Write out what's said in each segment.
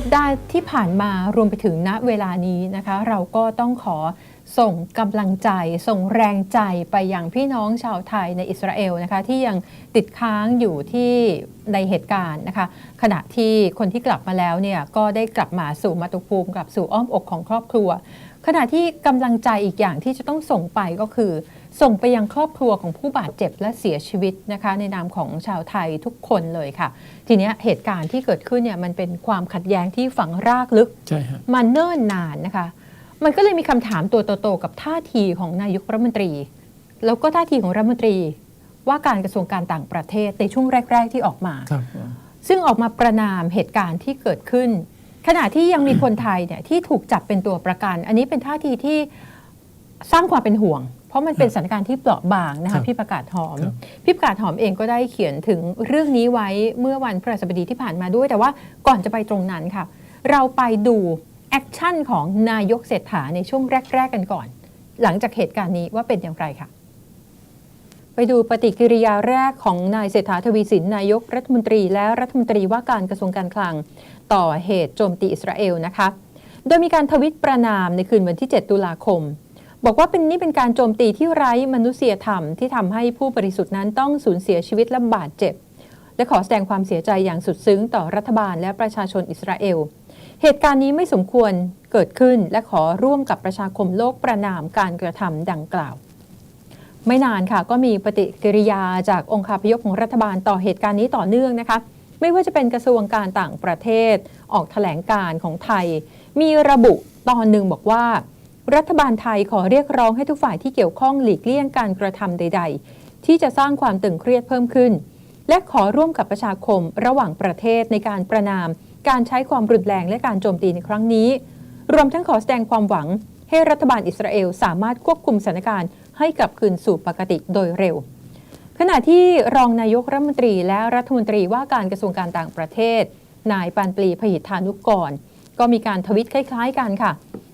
สัปดาห์ที่ผ่านมารวมไปถึงณเวลานี้นะคะ เราก็ต้องขอส่งกำลังใจส่งแรงใจไปยังพี่น้องชาวไทยในอิสราเอลนะคะ ที่ยังติดค้างอยู่ที่ในเหตุการณ์นะคะ ขณะที่คนที่กลับมาแล้วเนี่ยก็ได้กลับมาสู่มาตุภูมิกลับสู่อ้อมอกของครอบครัว ขณะที่กำลังใจอีกอย่างที่จะต้องส่งไปก็คือ ส่งไปยังครอบครัวของผู้บาดเจ็บและเสียชีวิตนะคะ ในนามของชาวไทยทุกคนเลยค่ะ ทีเนี้ยเหตุการณ์ที่เกิดขึ้นเนี่ยมันเป็นความขัดแย้งที่ฝังรากลึกใช่ฮะมาเนิ่นนานนะคะ มันก็เลยมีคำถามตัวโตๆกับท่าทีของนายกรัฐมนตรี แล้วก็ท่าทีของรัฐมนตรี ว่าการกระทรวงการต่างประเทศในช่วงแรก ๆที่ออกมาครับซึ่งออกมาประนามเหตุการณ์ที่เกิดขึ้น ขณะที่ยังมีคนไทยเนี่ยที่ถูกจับเป็นตัวประกัน อันนี้เป็นท่าทีที่สร้างความเป็นห่วง เพราะมันเป็นสถานการณ์ที่เปราะบางนะครัคะบพี่ประกาศหอมครับพี่ประกาศหอมเองก็ได้เขียนถึงเรื่องนี้ไว้เมื่อวันพฤหัสบดีที่ผ่านมาด้วย แต่ว่าก่อนจะไปตรงนั้นค่ะ เราไปดูแอคชั่นของนายกเศรษฐาในช่วงแรก ๆ กันก่อน หลังจากเหตุการณ์นี้ว่าเป็นอย่างไรค่ะไปดูปฏิกิริยาแรกของนายเศรษฐาทวีสินนายกรัฐมนตรีและรัฐมนตรีว่าการกระทรวงการคลัง ต่อเหตุโจมตีอิสราเอลนะคะ โดยมีการทวิตประนามในคืนวันที่ 7 ตุลาคม บอกว่าเป็นนี่เป็นการโจมตีที่ไร้มนุษยธรรมที่ทำให้ผู้บริสุทธิ์นั้นต้องสูญเสียชีวิตและบาดเจ็บ และขอแสดงความเสียใจอย่างสุดซึ้งต่อรัฐบาลและประชาชนอิสราเอล เหตุการณ์นี้ไม่สมควรเกิดขึ้นและขอร่วมกับประชาคมโลกประนามการกระทำดังกล่าว ไม่นานค่ะก็มีปฏิกิริยาจากองค์คาพยพของรัฐบาลต่อเหตุการณ์นี้ต่อเนื่องนะคะไม่ว่าจะเป็นกระทรวงการต่างประเทศ ออกแถลงการของไทย มีระบุตอนหนึ่งบอกว่า รัฐบาลไทยขอเรียกร้องให้ทุกฝ่ายที่เกี่ยวข้องหลีกเลี่ยงการกระทำใด ๆ ที่จะสร้างความตึงเครียดเพิ่มขึ้น และขอร่วมกับประชาคมระหว่างประเทศในการประนาม การใช้ความรุนแรงและการโจมตีในครั้งนี้ รวมทั้งขอแสดงความหวัง ให้รัฐบาลอิสราเอลสามารถควบคุมสถานการณ์ให้กลับคืนสู่ปกติโดยเร็ว ขณะที่รองนายกรัฐมนตรีและรัฐมนตรีว่าการกระทรวงการต่างประเทศ นายปานปรีพหิทธานุกร ก็มีการทวิตคล้าย ๆ กันค่ะ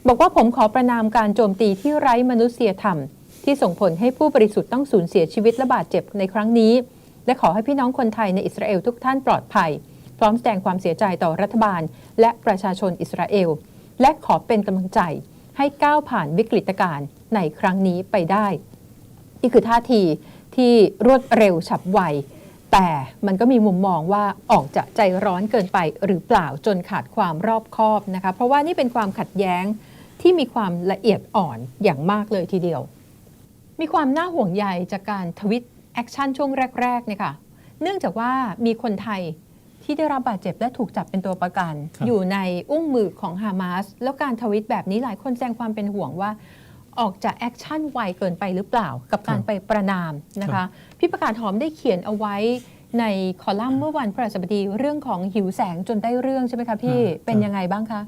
บอกว่าผมขอประนามการโจมตีที่ไร้มนุษยธรรม ที่ส่งผลให้ผู้บริสุทธิ์ต้องสูญเสียชีวิตและบาดเจ็บในครั้งนี้ และขอให้พี่น้องคนไทยในอิสราเอลทุกท่านปลอดภัย พร้อมแสดงความเสียใจต่อรัฐบาล และประชาชนอิสราเอล และขอเป็นกำลังใจให้ก้าวผ่านวิกฤตการณ์ในครั้งนี้ไปได้ นี่คือท่าทีที่รวดเร็วฉับไว แต่มันก็มีมุมมองว่าออกจะใจร้อนเกินไปหรือเปล่าจนขาดความรอบคอบนะคะ เพราะว่านี่เป็นความขัดแย้ง ที่มีความละเอียดอ่อนอย่างมากเลยทีเดียว มีความน่าห่วงใยจากการทวิตแอคชั่นช่วงแรกๆเนี่ยค่ะเนื่องจากว่ามีคนไทยที่ได้รับบาดเจ็บและถูกจับเป็นตัวประกันครับอยู่ในอุ้งมือของฮามาสแล้วการทวิตแบบนี้หลายคนแสดงความเป็นห่วงว่า ออกจากแอคชั่นไวเกินไปหรือเปล่า กับการไปประนามนะคะ พี่ประกาศหอมได้เขียนเอาไว้ในคอลัมน์เมื่อวันพฤหัสบดีเรื่องของหิวแสงจนได้เรื่องใช่ไหมคะพี่อ่าเป็นยังไงบ้างคะ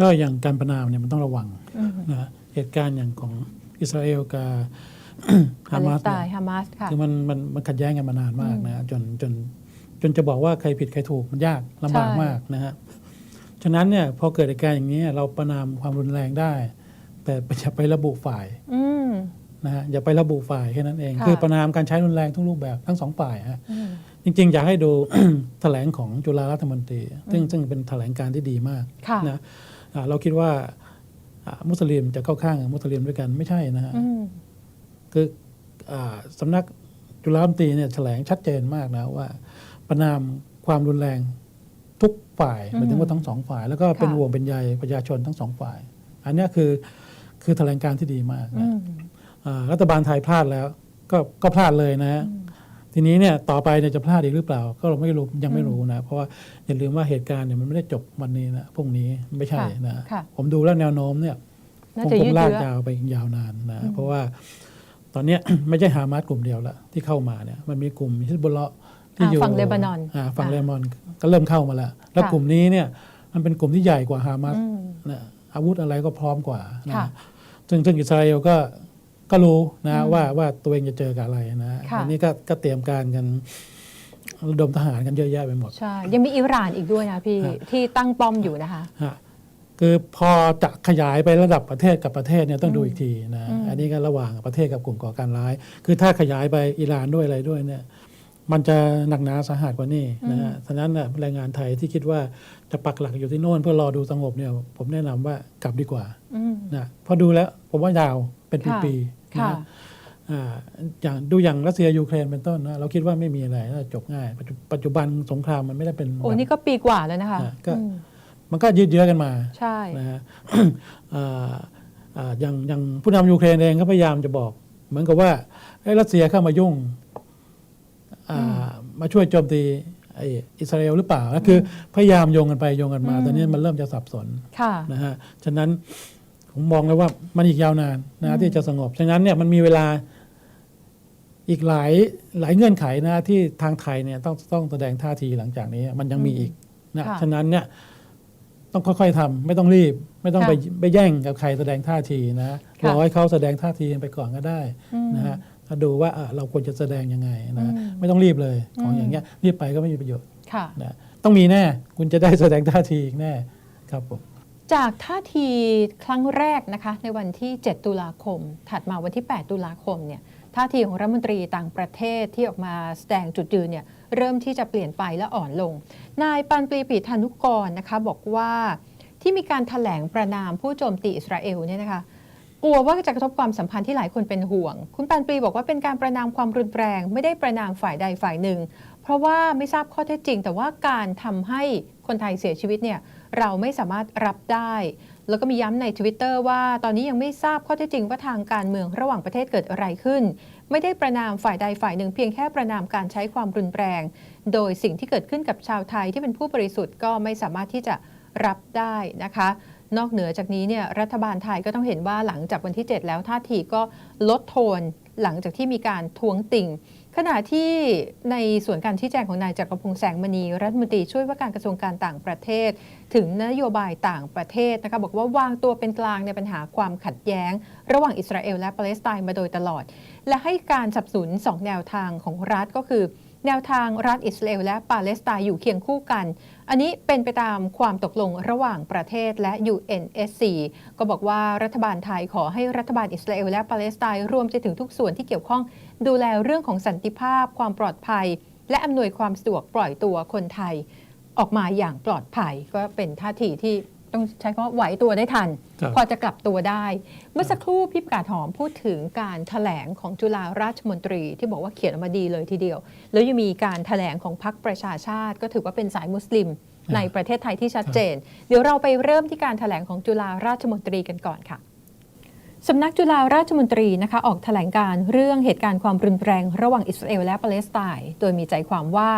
ก็อย่างการประนามเนี่ยมันต้องระวังอืมนะฮะเหตุการณ์อย่างของอิสราเอลกับปาฮาเลมาสสไตเนี่ยน์ฮามาสค่ะคือมันมันมันขัดแย้งกันมานานมากนะฮะจนจนจนจะบอกว่าใครผิดใครถูกมันยากลำบากใช่มากนะฮะฉะนั้นเนี่ยพอเกิดเหตุการณ์อย่างนี้เราประนามความรุนแรงได้ แต่อย่าไประบุฝ่ายอืมนะฮะอย่าไประบุฝ่ายแค่นั้นเองค่ะคือประนามการใช้รุนแรงทุกรูปแบบทั้งสองฝ่ายฮะอืมจริงๆ อยากให้ดูแถลงของจุฬารัฐมนตรีซึ่งซึ่งเป็นแถลงการที่ดีมากค่ะนะอ่า เราคิดว่าอ่ามุสลิมจะเข้าข้างกับมุสลิมด้วยกันไม่ใช่นะฮะอืมคืออาสำนักจุฬารัฐมนตรีเนี่ยแถลงชัดเจนมากนะว่า ประนามความรุนแรงทุกฝ่ายหมายถึงว่าทั้งสองฝ่าย แล้วก็เป็นค่ะห่วงเป็นใยประชาชนทั้งสองฝ่าย อันเนี้ยคือคือแถลงการที่ดีมากอืนะมอ่ารัฐบาลไทยพลาดแล้ว ก็ก็พลาดเลยนะฮะ ทีนี้เนี่ยต่อไปเนี่ยจะพลาดอีกหรือเปล่า ก็เราไม่รู้ยังไม่รู้นะเพราะว่าอย่าลืมว่าเหตุการณ์เนี่ยมันไม่ได้จบวันนี้นะพรุ่งนี้ไม่ใช่นะค่ะผมดูแล้วแนวโน้มเนี่ยน่าคงจะคยืงดลากเยื้อยาวไปอีกยาวนานนะเพราะว่าตอนเนี้ยไม่ใช่ฮามาสกลุ่มเดียวละที่เข้ามาเนี่ยมันมีกลุ่มฮิสบุลเลาะห์ที่อ่าอยู่ฝั่งเลบานอนอ่าฝั่งอ่าเลบานอนก็เริ่มเข้ามาแล้วแล้วค่ะกลุ่มนี้เนี่ยมันเป็นกลุ่มที่ใหญ่กว่าฮามาสอืมนะอาวุธอะไรก็พร้อมกว่านะค่ะซึ่งซึ่งอิสราเอลก็ ก็รู้นะอืมว่าว่าตัวเองจะเจอกับอะไรนะค่ะอันนี้ก็ก็เตรียมการกันระดมทหารกันเยอะแยะไปหมดใช่ยังมีอิหร่านอีกด้วยนะพี่ฮะที่ตั้งป้อมอยู่นะคะฮะคือพอจะขยายไประดับประเทศกับประเทศเนี่ยต้องดูอีกทีนะอืมอันนี้ก็ระหว่างประเทศกับกลุ่มก่อการร้าย คือถ้าขยายไปอิหร่านด้วยอะไรด้วยเนี่ยมันจะหนักหนาสาหัสกว่านี้นะฮะฉะนั้นน่ะแรงงานไทยที่คิดว่าจะปักหลักอยู่ที่โน่นเพื่อรอดูสงบเนี่ยผมแนะนำว่ากลับดีกว่าอืมนะเพอดูแล้วผมว่ายาวเป็นค่ะปีๆ นะค่ะฮะอ่าอย่างดูอย่างรัสเซียยูเครนเป็นต้นนะเราคิดว่าไม่มีอะไรน่าจะจบง่ายปัจจุปัจจุบันสงครามมันไม่ได้เป็นโอ้แบบนี่ก็ปีกว่าแล้วนะคะอะก็อืมมันก็ยืดเยื้อกันมาใช่นะฮะอ่าอ่าอย่างอย่างผู้นำยูเครนเองก็พยายามจะบอก เหมือนกับว่าเอ้ยรัสเซียเข้ามายุ่งอ่ามาช่วยโจมตีไอ้อิสราเอลหรือเปล่านะคือพยายามโยงกันไปโยงกันมาอืมตอนนี้มันเริ่มจะสับสนค่ะนะฮะฉะนั้น ผมมองเลยว่ามันอีกยาวนานนะที่จะสงบ ฉะนั้นเนี่ยมันมีเวลาอีกหลายหลายเงื่อนไขนะที่ทางไทยเนี่ยต้องต้องแสดงท่าทีหลังจากนี้มันยังมีอีกนะค่ะ ฉะนั้นเนี่ยต้องค่อยๆทำไม่ต้องรีบ ไม่ต้องค่ะไปไปแย่งกับใครแสดงท่าทีนะค่ะรอให้เขาแสดงท่าทีไปก่อนก็ได้อืมนะฮะถ้าดูว่าอะเราควรจะแสดงยังไงนะอืมไม่ต้องรีบเลยของอืมอย่างเงี้ยรีบไปก็ไม่มีประโยชน์ค่ะ นะต้องมีแน่คุณจะได้แสดงท่าทีอีกแน่ครับผม จากท่าทีครั้งแรกนะคะในวันที่ 7 ตุลาคม ถัดมาวันที่ 8 ตุลาคมเนี่ยท่าทีของรัฐมนตรีต่างประเทศที่ออกมาแสดงจุดยืนเนี่ยเริ่มที่จะเปลี่ยนไปและอ่อนลง นายปันปรีปีธานุกรนะคะบอกว่าที่มีการถแถลงประนามผู้โจมตีอิสราเอลเนี่ยนะคะกลัวว่าจะกระทบความสัมพันธ์ที่หลายคนเป็นห่วง คุณปันปรีบอกว่าเป็นการประนามความรุนแรง ไม่ได้ประนามฝ่ายใดฝ่ายหนึ่ง เพราะว่าไม่ทราบข้อเท็จจริง แต่ว่าการทำให้คนไทยเสียชีวิตเนี่ยเราไม่สามารถรับได้ แล้วก็มีย้ำใน Twitter ว่าตอนนี้ยังไม่ทราบข้อเท็จจริงว่าทางการเมืองระหว่างประเทศเกิดอะไรขึ้น ไม่ได้ประนามฝ่ายใดฝ่ายหนึ่งเพียงแค่ประนามการใช้ความรุนแรง โดยสิ่งที่เกิดขึ้นกับชาวไทยที่เป็นผู้บริสุทธิ์ก็ไม่สามารถที่จะรับได้นะคะ นอกเหนือจากนี้เนี่ยรัฐบาลไทยก็ต้องเห็นว่าหลังจากวันที่ 7 แล้วท่าทีก็ลดโทนหลังจากที่มีการทวงติ่ง ขณะที่ในส่วนการชี้แจงของนายจักรพงษ์แสงมณีรัฐมนตรีช่วยว่าการกระทรวงการต่างประเทศ ถึงนโยบายต่างประเทศนะคะบอกว่าวางตัวเป็นกลางในปัญหาความขัดแย้ง ระหว่างอิสราเอลและปาเลสไตน์มาโดยตลอด และให้การสนับสนุนสองแนวทางของรัฐก็คือ แนวทางรัฐอิสราเอลและปาเลสไตน์อยู่เคียงคู่กัน อันนี้เป็นไปตามความตกลงระหว่างประเทศและ UNSC ก็บอกว่ารัฐบาลไทยขอให้รัฐบาลอิสราเอลและปาเลสไตน์รวมไปถึงทุกส่วนที่เกี่ยวข้อง ดูแลเรื่องของสันติภาพ ความปลอดภัย และอำนวยความสะดวกปล่อยตัวคนไทย ออกมาอย่างปลอดภัยก็เป็นท่าทีที่ ต้องใช้คำว่าไหวตัวได้ทัน ครับพอจะกลับตัวได้ เมื่อสักครู่พี่ประกาศหอมพูดถึงการถแถลงของจุฬาราชมนตรี ที่บอกว่าเขียนออกมาดีเลยทีเดียว แล้วยังมีการถแถลงของพรรคประชาชาติ ก็ถือว่าเป็นสายมุสลิมอ่า ในประเทศไทยที่ชัดเจน เดี๋ยวเราไปเริ่มที่การถแถลงของจุฬาราชมนตรีกันก่อนค่ะ สำนักจุฬาราชมนตรีนะคะออกแถลงการเรื่องเหตุการณ์ความรุนแรงระหว่างอิสราเอลและปาเลสไตน์โดยมีใจความว่า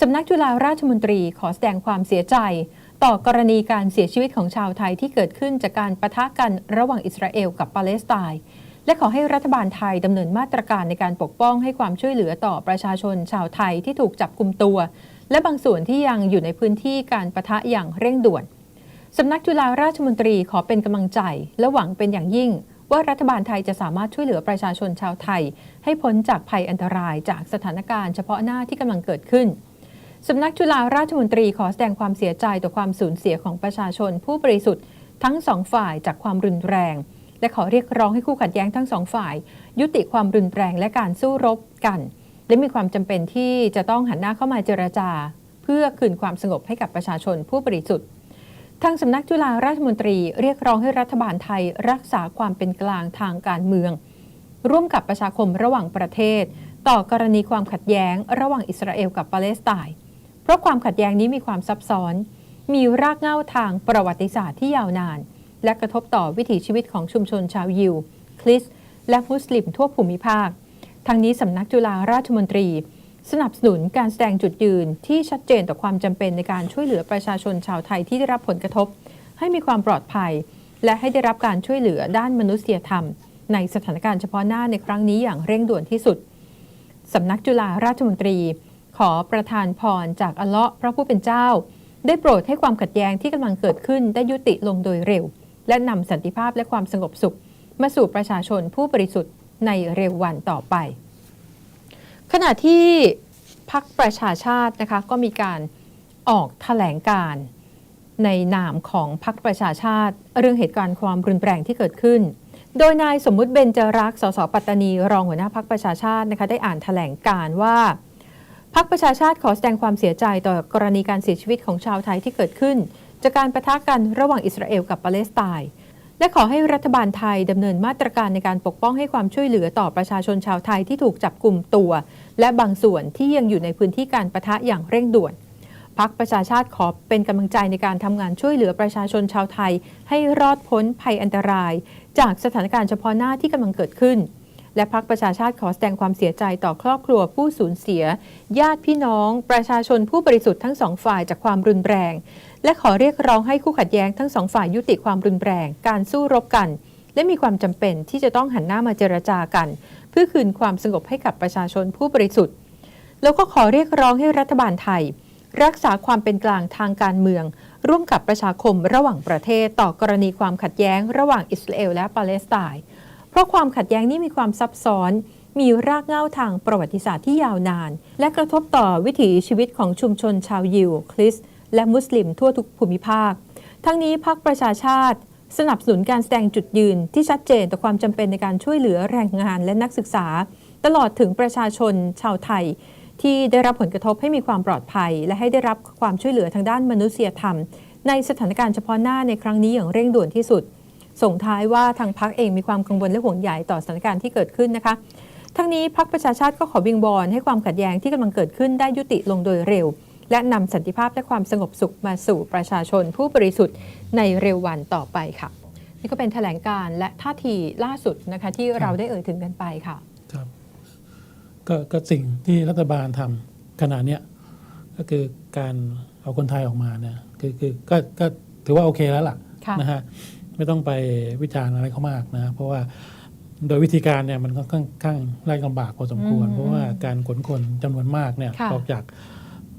สำนักจุฬาราชมนตรีขอแสดงความเสียใจ ต่อกรณีการเสียชีวิตของชาวไทยที่เกิดขึ้นจากการประทะกันระหว่างอิสราเอลกับปาเลสไตน์และขอให้รัฐบาลไทยดำเนินมาตรการในการปกป้องให้ความช่วยเหลือต่อประชาชนชาวไทยที่ถูกจับกุมตัว และบางส่วนที่ยังอยู่ในพื้นที่การประทะอย่างเร่งด่วนสำนักจุฬาราชมนตรีขอเป็นกำลังใจ และหวังเป็นอย่างยิ่ง ว่ารัฐบาลไทยจะสามารถช่วยเหลือประชาชนชาวไทย ให้พ้นจากภัยอันตรายจากสถานการณ์เฉพาะหน้าที่กำลังเกิดขึ้น สำนักจุฬาราชมนตรีขอแสดงความเสียใจต่อความสูญเสียของประชาชน ผู้บริสุทธิ์ทั้งสองฝ่ายจากความรุนแรง และขอเรียกร้องให้คู่ขัดแย้งทั้งสองฝ่าย ยุติความรุนแรงและการสู้รบกัน และมีความจำเป็นที่จะต้องหันหน้าเข้ามาเจรจา เพื่อคืนความสงบให้กับประชาชนผู้บริสุทธิ์ทางสำนักจุฬาราชมนตรีเรียกร้องให้รัฐบาลไทยรักษาความเป็นกลางทางการเมือง ร่วมกับประชาคมระหว่างประเทศ ต่อกรณีความขัดแย้ง ระหว่างอิสราเอลกับปาเลสไตน์ ราะความขัดแย้งนี้มีความซับซ้อน มีรากเหง้าทางประวัติศาสตร์ที่ยาวนาน และกระทบต่อวิถีชีวิตของชุมชนชาวยิว คริสต์และมุสลิมทั่วภูมิภาค ทั้งนี้สำนักจุฬาราชมนตรี สนับสนุนการแสดงจุดยืนที่ชัดเจนต่อความจำเป็นในการช่วยเหลือประชาชนชาวไทยที่ได้รับผลกระทบ ให้มีความปลอดภัย และให้ได้รับการช่วยเหลือด้านมนุษยธรรม ในสถานการณ์เฉพาะหน้าในครั้งนี้อย่างเร่งด่วนที่สุดสำนักจุฬาราชมนตรี ขอประทานพรจากอัลเลาะห์พระผู้เป็นเจ้า ได้โปรดให้ความขัดแย้งที่กำลังเกิดขึ้นได้ยุติลงโดยเร็ว และนำสันติภาพและความสงบสุข มาสู่ประชาชนผู้บริสุทธิ์ในเร็ววันต่อไป ขณะที่พักประชาชาตินะคะก็มีการออกแถลงการในนามของพักประชาชาติ เรื่องเหตุการณ์ความรุนแรงที่เกิดขึ้น โดยนายสมมุติเบญจรักษ์สสปัตตานี รองหัวหน้าพักประชาชาตินะคะได้อ่านแถลงการว่า พักประชาชาติขอแสดงความเสียใจต่อกรณีการเสียชีวิตของชาวไทยที่เกิดขึ้น จากการประทะกันระหว่างอิสราเอลกับปาเลสไตน์และขอให้รัฐบาลไทยดำเนินมาตรการในการปกป้องให้ความช่วยเหลือต่อประชาชนชาวไทยที่ถูกจับกลุ่มตัว และบางส่วนที่ยังอยู่ในพื้นที่การประทะอย่างเร่งด่วนพักประชาชาติขอเป็นกำลังใจในการทำงานช่วยเหลือประชาชนชาวไทย ให้รอดพ้นภัยอันตราย จากสถานการณ์เฉพาะหน้าที่กำลังเกิดขึ้น และพักประชาชาติขอแสดงความเสียใจต่อครอบครัวผู้สูญเสีย ญาติพี่น้อง ประชาชนผู้บริสุทธิ์ทั้งสองฝ่ายจากความรุนแรง และขอเรียกร้องให้คู่ขัดแย้งทั้งสองฝ่ายยุติความรุนแรง การสู้รบกัน และมีความจำเป็นที่จะต้องหันหน้ามาเจรจากัน เพื่อคืนความสงบให้กับประชาชนผู้บริสุทธิ์ แล้วก็ขอเรียกร้องให้รัฐบาลไทย รักษาความเป็นกลางทางการเมือง ร่วมกับประชาคมระหว่างประเทศต่อกรณีความขัดแย้ง ระหว่างอิสราเอลและปาเลสไตน์ เพราะความขัดแย้งนี้มีความซับซ้อน มีรากเหง้าทางประวัติศาสตร์ที่ยาวนาน และกระทบต่อวิถีชีวิตของชุมชนชาวยิว คริสต์และมุสลิมทั่วทุกภูมิภาค ทั้งนี้พรรคประชาชาติ สนับสนุนการแสดงจุดยืนที่ชัดเจนต่อความจำเป็นในการช่วยเหลือแรงงานและนักศึกษา ตลอดถึงประชาชนชาวไทยที่ได้รับผลกระทบให้มีความปลอดภัย และให้ได้รับความช่วยเหลือทางด้านมนุษยธรรม ในสถานการณ์เฉพาะหน้าในครั้งนี้อย่างเร่งด่วนที่สุด ส่งท้ายว่าทางพักเองมีความกังวลและห่วงใยต่อสถานการณ์ที่เกิดขึ้นนะคะ ทั้งนี้พักประชาชาติก็ขอวิงบอลให้ความขัดแย้งที่กำลังเกิดขึ้นได้ยุติลงโดยเร็ว และนำสันติภาพและความสงบสุขมาสู่ประชาชนผู้บริสุทธิ์ในเร็ววันต่อไปค่ะ นี่ก็เป็นแถลงการณ์และท่าทีล่าสุดนะคะที่เราได้เอ่ยถึงกันไปค่ะครับก็ก็สิ่งที่รัฐบาลทำขณะเนี้ยก็คือการเอาคนไทยออกมาเนี่ยคือคือก็ก็ถือว่าโอเคแล้วล่ะค่ะนะฮะ ไม่ต้องไปวิจารณ์อะไรเขามากนะ เพราะว่าโดยวิธีการเนี่ยมันก็ค่อนข้างยากลำบากพอสมควรอืมเพราะว่าการขนคนจำนวนมากเนี่ยค่ะออกจาก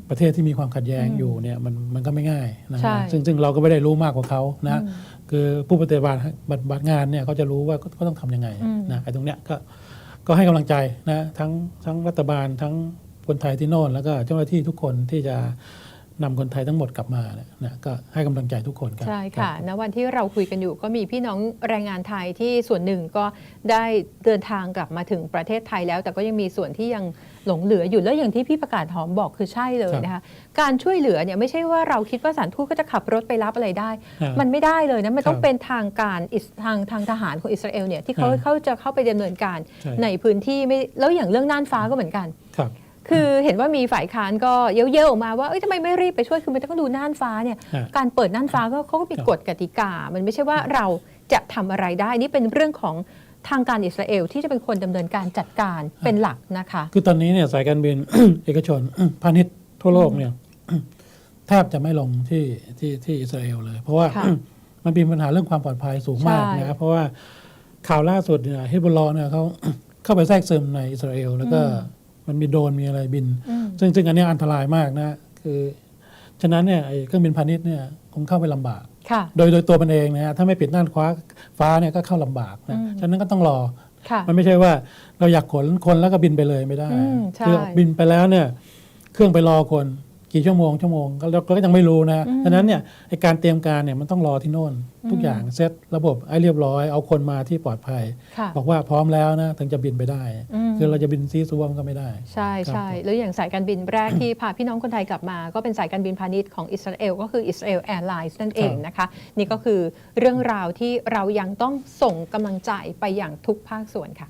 ประเทศที่มีความขัดแย้งอืมอยู่เนี่ยมันมันก็ไม่ง่ายนะใช่ฮะซึ่งซึ่งเราก็ไม่ได้รู้มากกว่าเขานะอืมคือผู้ปฏิบัติบัติบัติงานเนี่ยเขาจะรู้ว่าก็ก็ต้องทำยังไงอืมนะไอ้ตรงเนี้ยก็ก็ให้กำลังใจนะทั้งทั้งรัฐบาลทั้งคนไทยที่โน่นแล้วก็เจ้าหน้าที่ทุกคนที่จะ นำคนไทยทั้งหมดกลับมาเนี่ยนะก็ให้กำลังใจทุกคนครับ ใช่ค่ะรับณวันที่เราคุยกันอยู่ก็มีพี่น้องแรงงานไทยที่ส่วนหนึ่งก็ได้เดินทางกลับมาถึงประเทศไทยแล้ว แต่ก็ยังมีส่วนที่ยังหลงเหลืออยู่แล้วอย่างที่พี่ประกาศหอมบอกคือใช่เลยนะคะการช่วยเหลือเนี่ยไม่ใช่ว่าเราคิดว่าสถารทูตก็จะขับรถไปรับอะไรได้อ่ามันไม่ได้เลยนะมันต้องครับเป็นทางการอิสทางทางทหารของอิสราเอลเนี่ยที่เขาอ่าเขาจะเข้าไปดำเนินการใช่ในพื้นที่ไม่แล้วอย่างเรื่องน่านฟ้าก็เหมือนกัน ครับคือเห็นว่ามีฝ่ายค้านก็เย้ยๆออกมาว่าเอ้ยทำไมไม่รีบไปช่วยคือมันต้องดูน่านฟ้าเนี่ยฮะ การเปิดน่านฟ้าก็เขาก็มีครับกฎกติกา มันไม่ใช่ว่าเราจะทำอะไรได้นี่เป็นเรื่องของทางการอิสราเอลที่จะเป็นคนดำเนินการจัดการเป็นหลักนะคะ คือตอนนี้เนี่ยสายการบิน เอกชน พาณิชย์ทั่วโลกเนี่ย แทบจะไม่ลงที่ที่ที่อิสราเอลเลย เพราะว่า ค่ะ มันมีปัญหาเรื่องความปลอดภัยสูงมากใช่นะครับ เพราะว่าข่าวล่าสุดเนี่ยฮิบบุลลอเนี่ยเขา เข้าไปแทรกซึมในอิสราเอลแล้วก็ มันมีโดรนมีอะไรบินอืมซึ่งซึ่งอันเนี้ยอันตรายมากนะคือฉะนั้นเนี่ยไอ้เครื่องบินพาณิชย์เนี่ยคงเข้าไปลำบากค่ะโดยโดยตัวมันเองนะฮะถ้าไม่ปิดน่านฟ้าฟ้าเนี่ยก็เข้าลำบากนะอืมฉะนั้นก็ต้องรอค่ะมันไม่ใช่ว่าเราอยากขนคนแล้วก็บินไปเลยไม่ได้อืมใช่คือบินไปแล้วเนี่ยเครื่องไปรอคนกี่ชั่วโมงชั่วโมงก็เราก็ยังไม่รู้นะอืมฉะนั้นเนี่ยไอการเตรียมการเนี่ยมันต้องรอที่โน่น ทุกอืมอย่างเซตระบบไอ้เรียบร้อยเอาคนมาที่ปลอดภัยค่ะบอกว่าพร้อมแล้วนะถึงจะบินไปได้อืม คือเราจะบินซีซัวมนก็ไม่ได้ ใช่ครับใช่แล้วอย่างสายการบินแรกที่พาพี่น้องคนไทยกลับมา ก็เป็นสายการบินพาณิชย์ของอิสราเอลก็คืออิสราเอลแอร์ไลน์นั่นเองนะคะ นี่ก็คือเรื่องราวที่เรายังต้องส่งกำลังใจไปอย่างทุกภาคส่วนค่ะ